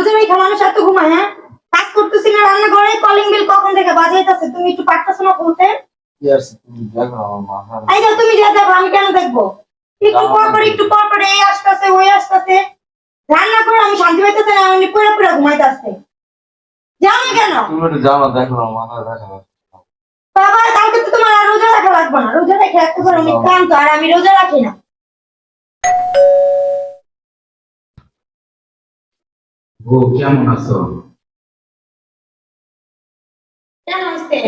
রোজা রেখে মানুষ এত ঘুমায় হ্যাঁ? কাজ করতেছি না রান্না ঘরে কলিং বিল কখন থেকে বাজাইতেছে? তুমি একটু পারতেছো না বলতে এই যে তুমি যা দেখো আমি কেন দেখব? একটু পর পর একটু পর পর এই আসতেছে ওই আসতেছে। রান্না করে আমি শান্তি পাইতেছে না আমি পুরো পুরো ঘুমাইতেছে। যাও না কেন? তুমি একটু যাও না দেখো আমার মাথা দেখা। বাবা কালকে তো তোমার আর রোজা রাখা লাগবে না। রোজা রেখে রাখতে পারো আমি ক্লান্ত আর আমি রোজা রাখি না। ও কেমন আছো? কেন আসতে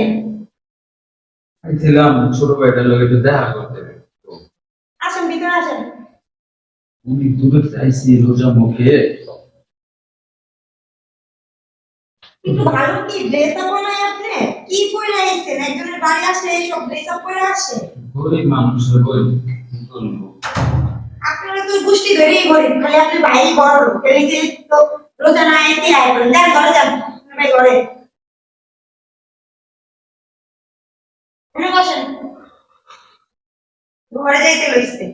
ছিলাম ছোট ভাইটার লোক একটু দেখা করতে। আসেন ভিতরে আসেন। উনি দূরে চাইছি রোজা মুখে। ভালো কি? ড্রেস আপ বানায় আপনি? কি পরে আসছেন একজনের বাড়ি আসলে এইসব ড্রেস আপ পরে আসে? গরিব মানুষের গরিব আপনারা তো গোষ্ঠী ধরেই গরিব খালি আপনি ভাই বড় লোক তো না এতে আয় করেন দেন ঘরে যান আপনার ভাই ঘরে যাইতে লইছে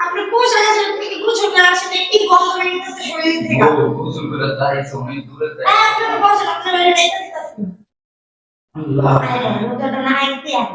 আপনি আছেন আপনি কি গোসল করে আসেন? কি গন্ধ বেরিয়েছে শরীর থেকে? গোসল করে যাইছে অনেক দূরে যাই। হ্যাঁ, আপনারা বসেন আপনার বাইরে যাইতে আল্লাহ। রোজাটা না এতে আয়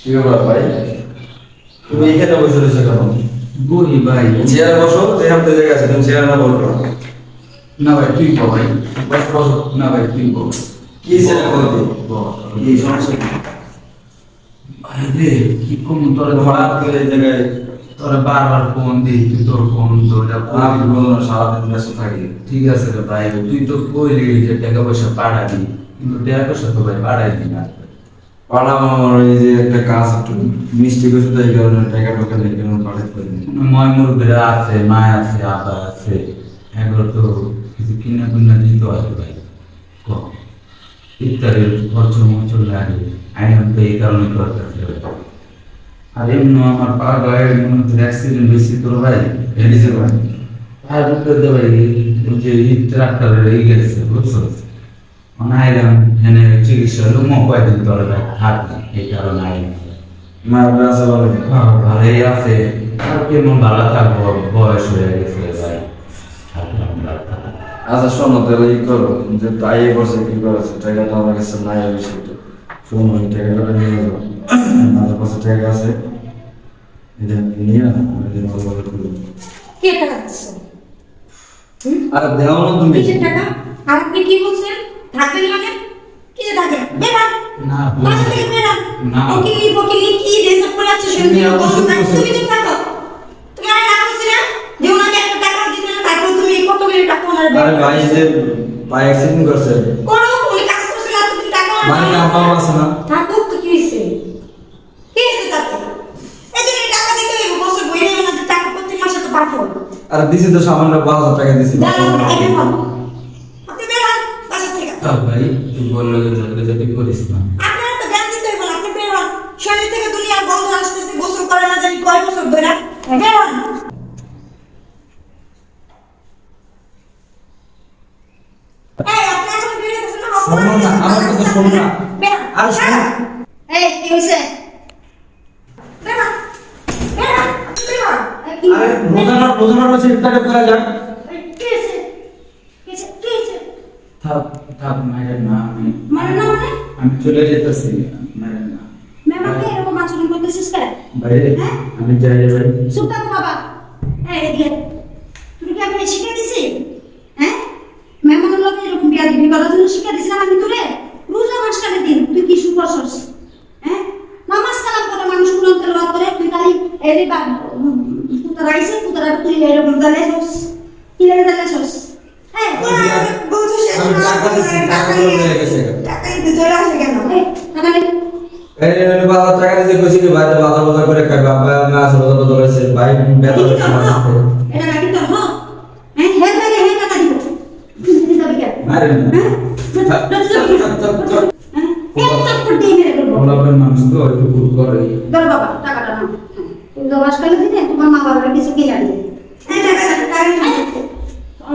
কি ব্যাপার ভাই? তুমি এখানে বসে রয়েছো কেন? গরিব ভাই চেয়ারে বসো যেখান থেকে জায়গা আছে তুমি চেয়ারে না বসো? না ভাই তুই কো ভাই। বস বস। না ভাই তুই কো কি ছেলে বলতে কি সমস্যা? আরে কি কম তোর হঠাৎ করে জায়গায়। তোর বারবার ফোন দিই তুই তোর ফোন তোরটা আমি বলব না, সারাদিন ব্যস্ত থাকি। ঠিক আছে রে ভাই তুই তো কইলি যে টাকা পয়সা পাঠাবি কিন্তু টাকা পয়সা তো ভাই পাঠাইবি না। পাড়াম আমার এই যে একটা কাজ একটু মিষ্টি কিছু তো এই কারণে টাকা টাকা নেই কেন পাঠাতে পারিনি ময় মুরগিরা আছে মা আছে আবা আছে এগুলো তো কিছু কিনা কিনা দিতে হবে ভাই। ক ইত্যাদির খরচ মরচ লাগে আইন তো এই কারণে করতেছে আর এমনি আমার পা গায়ের মধ্যে অ্যাক্সিডেন্ট হয়েছে তোর ভাই। এডিসে ভাই। আর বুঝতে ভাই ওই যে ট্রাক্টরের এই গেছে বুঝছ? মানে এনে চিকিৎসা হলো মো তোর ভাই থাকবে এই কারণে আইলাম মায়ের আছে ভালো ভালোই আছে। আর কেমন ভালো থাকব? বয়স হয়ে গেছে ভাই। ভালো। আচ্ছা শোনো তাহলে ই করো যে তাই এ করছে কি করেছে টাকা তো আমার কাছে নাই বেশি একটু শোনো এই টাকাটা নিয়ে যাও আমার কাছে টাকা আছে। এটা নিয়ে আমি দিন ভালো করে করব কে টাকা আর দেও না তুমি টাকা? আর আপনি কি বলছেন থাকবেন মানে কি যে বেরান না বাসা থেকে না। ওকিলি ফকিলি কি রেসপ করে আছে তুমি শুনে আমার সাথে বসে- তুমি চুপ থাকো। তুমি আর না বলছি না যে ওনাকে একটা টাকা দিতে না তারপর তুমি কতগুলি টাকা ওনার আরে ভাই যে ভাই অ্যাক্সিডেন্ট করছে। করো উনি কাজ করছে না তুমি টাকা ওনার মানে আমার আছে না। থাকুক তো কি হয়েছে? কি হয়েছে তাতে এই যে টাকা দিতে হইব বছর বইরে ওনাদের টাকা প্রত্যেক মাসে তো পাঠক আর দিছি তো সামান্য পাঁচ হাজার টাকা দিছি আপনি বের হন বাসা থেকে ভাই তুই বলল যে করিস না আপনারা তো জ্ঞান দিতে হইব আপনি বের হন শরীর থেকে দুনিয়ার গন্ধ আসতেছে গোসল করে না জানি কয় বছর ধরে বের হন? শোনো না, আমার কথা শোনো না। হন, শোনো। এই, কি হইছে? আরে রোজানার রোজানার মাসে ইফতারে করে যান এই, কি হইছে? কি হইছে? কি হইছে? থাক থাক মায়ের না আমি না মানে? আমি চলে যেতেছি মায়ের না ম্যাম, আপনি এরকম আচরণ করতেছিস কেন? হ্যাঁ? আমি যাই ভাই চুপ থাকো বাবা এই এদিকে তুমি কি আমি শিখে দিছি হ্যাঁ লোক এরকম বিয়া দিবি করার জন্য দিছিলাম আমি তোরে রোজা দিন তুই কি শুরু করছস হ্যাঁ নামাজ কালাম করে মানুষ তেলাওয়াত করে তুই খালি এলি বা তুই এরকম দালে ছস কি লাগে দালে হ্যাঁ আমি বলছিস আমি টাকা গেছে। টাকা দিতে দিতে কইছি কি বাইরে বাজার বাজার করে খাই বাবা আমি আসে বাজার বাজার করেছে ভাই বেতন এটা নাকি তোর হ্যাঁ। হ্যাঁ হেল লাগে টাকা দিব। দিতে যাবি না। হ্যাঁ। হ্যাঁ? মেরে ফেলব। অভাবের মানুষ তো একটু ভুল করে। ধর বাবা টাকাটা নাও। তুমি দশ টাকা দিলে তোমার মা বাবার কিছু টাকা টাকা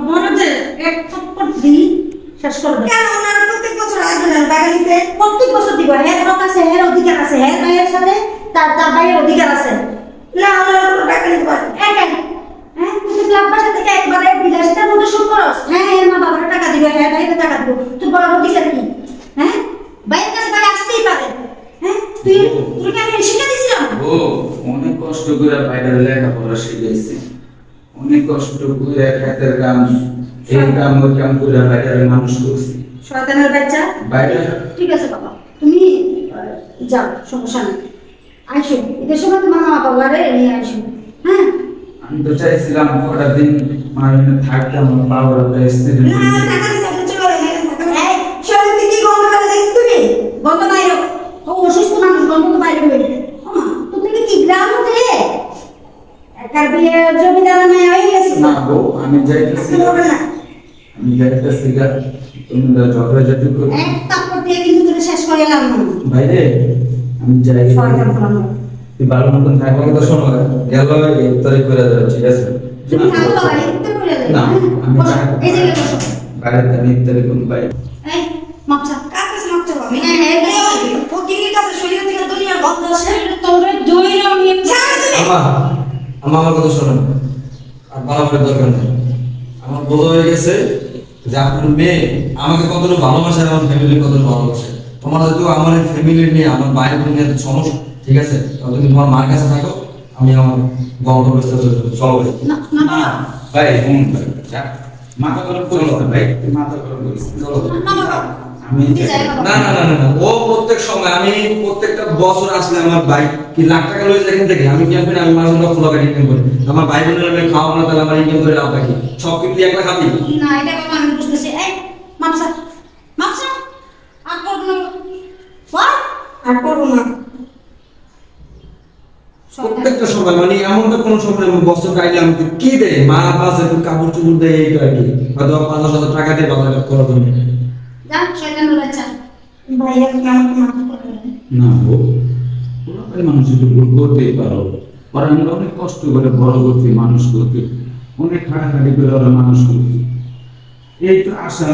বড় যে এক চাপড় দি শেষ করবে কেন ওনারা প্রত্যেক বছর আসবে না? বাগানিতে প্রত্যেক বছর দিব। হের হক আছে হের অধিকার আছে। হের ভাইয়ের সাথে তার তার ভাইয়ের অধিকার আছে। না ওনারা কোনো টাকা নিতে পারে একাই হ্যাঁ তুই ক্লাব বাসা থেকে একবারে বিলাসিতার মধ্যে শুরু করস? হ্যাঁ এর মা বাবার টাকা দিবে। হ্যাঁ ভাইয়ের টাকা দিব। তোর বড় অধিকার কি? হ্যাঁ? ভাইয়ের কাছে ভাই আসতেই পারে। হ্যাঁ তুই তুই কি আমি শিখে দিছিলাম? ও অনেক কষ্ট করে বাইরে লেখাপড়া শিখেছি অনেক কষ্ট করে খেতের কাম এই কাম ওই করে বাইরে মানুষ করছি। শয়তানের বাচ্চা? বাইরে। ঠিক আছে বাবা। তুমি যাও সমস্যা নেই। আইসো। এদের সময় তোমার মা বাবারে নিয়ে আইসো। হ্যাঁ? আমি তো চাইছিলাম কটা দিন মায়ের থাকতে আমার বাবারা এসেছে গন্ধ বাইরে ও অসুস্থ মানুষ গন্ধ তো বাইরে হইবে ওমা তো তুমি কি গ্রাম উঠে একার বিয়ে জমিদার মেয়ে হয়ে গেছে না গো আমি যাইতেছি আমি যাইতেছি গা তোমরা ঝগড়াঝাটি করো এক তাপ্পর দিয়ে কিন্তু তুমি শেষ করে এলাম না বাইরে আমি যাই শয়তান ফলানো তুই ভালো মতন থাকব আমার কথা শোনো গেল ইফতারি করে যাও ঠিক আছে তুমি থাকো করে না, আমি এই বসো বাইরে ইফতারি করব বাইরে এই মাপসা কাছে মাপসা বাবা হ্যাঁ হ্যাঁ ফকিরের কাছে শরীর থেকে দুনিয়ার গন্ধ আসে তোরে দইরা নিয়ে আমা আমা আমার কথা শোনো আর বাড়াবাড়ির দরকার নেই। আমার বোঝা হয়ে গেছে যে আপনার মেয়ে আমাকে কতটা ভালোবাসে আর আমার ফ্যামিলির কতটা ভালোবাসে। তোমার হয়তো আমার এই ফ্যামিলি নিয়ে আমার বাইরে নিয়ে এত সমস্যা ঠিক আছে? তাহলে তুমি তোমার মার কাছে থাকো আমি আমার গল্প ব্যস্ত চলো ভাই। না না না। ভাই যা। মাথা গরম করিস ভাই। মাথা গরম করিস চলো না কি না না না। ও প্রত্যেক সময় আমি প্রত্যেকটা বছর আসলে আমার বাইক কি লাখ টাকা লয়েছে এখান থেকে আমি কি করি আমি মাঝে লক্ষ টাকা ইনকাম করি। আমার ভাই বোনের আমি খাওয়া না তাহলে আমার ইনকাম করে লাভ রাখি সব কিন্তু না এটা বাবা আমি বুঝতেছি। এই মাপসা মাপসা আর করব না। বল। আর করব না। প্রত্যেকটা সময় মানে এমন তো কোনো সময় আমি আমাকে কি দেয়? মা পাশে কাপড় চুপড় দেয় এইটা আর কি। হয়তো পাঁচ হাজার টাকা দিয়ে বাজার করার জন্য যা শয়তানের বাচ্চা ভাইয়া আমাকে মাফ করে না গো পুরোপুরি মানুষ একটু ভুল করতেই পারো ওরা আমরা অনেক কষ্ট করে বড় করছি মানুষ করতে অনেক খাটাখাটি করে ওরা মানুষ করছি। এই তো আশা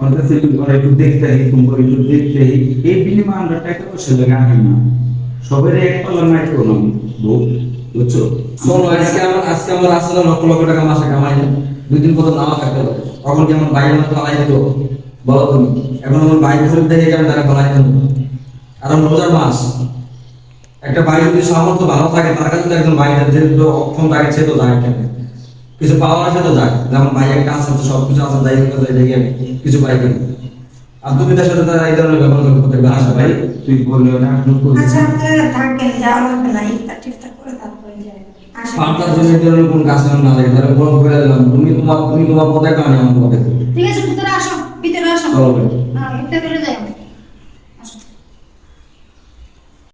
ওর কাছে একটু ওরা একটু দেখতে হয় তোমার একটু দেখতে হয় এই বিনিময়ে আমরা টাকা পয়সা লেগে আনি না। সবের এক পাল্লা নাই করলাম বউ বুঝছ? শোনো আজকে আমার আজকে আমার আসলে লক্ষ লক্ষ টাকা মাসে কামাই দুই দিন পর নামা থাকতে পারে তখন কি আমার ভাই আমার পালাই দিত বলো তুমি। এখন আমার ভাই গরিব দেখে কেন টাকা পালাই দেন আর আমার রোজার মাস। একটা ভাই যদি সামর্থ্য ভালো থাকে তার কাছে তো একজন ভাই যে তো অক্ষম থাকে সে তো যায় কেন? কিছু পাওয়া আছে তো যাক যেমন ভাই একটা আছে সব কিছু আছে যাই হোক যাই দেখে কিছু পাই কেন? আর তুমি তার সাথে তার এই ধরনের ব্যবহার করতে প্রত্যেকবার আসা ভাই। তুই বললে করবি আচ্ছা আপনারা থাকেন যাওয়া লাগবে না ইফতার টিফতার করে তারপরে যাই আসেন। জন্য এই ধরনের কোনো কাজ না লাগে তাহলে বরং করে দিলাম। তুমি তোমার তুমি তোমার পথে আমি আমার পথে। ঠিক আছে ভিতরে আসো ভিতরে আসো চলো ভাই হ্যাঁ ইফতার করে যাই